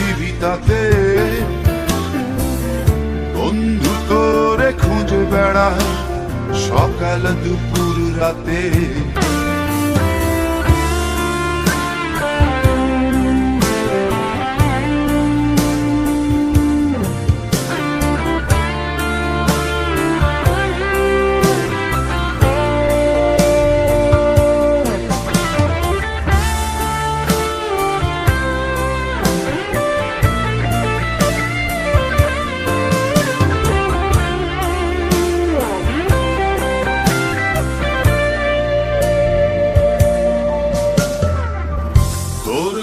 দোষ দিবি তাতে বন্ধু তোরে খুঁজে বেড়ায় সকাল দুপুর রাতে।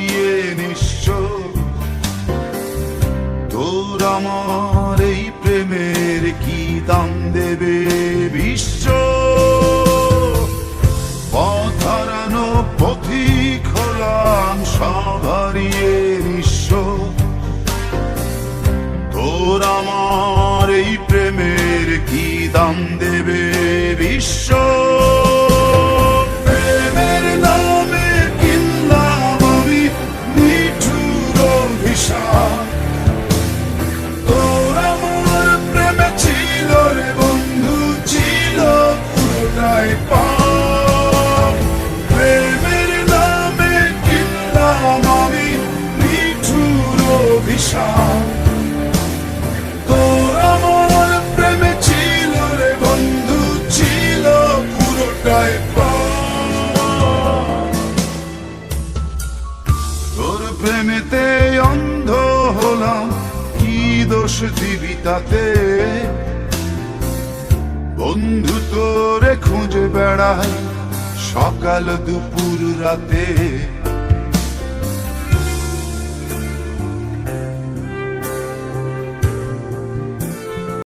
হারিয়ে নিঃস্ব তোর আমার এই প্রেমের কি দাম দেবে বিশ্ব? পথ হারানো পথিক হলাম সব হারিয়ে নিঃস্ব তোর আমার প্রেমেতে অন্ধ হলাম কি দোষ দিবি তাতে বন্ধু তোরে খুঁজে বেড়াই সকাল দুপুর রাতে।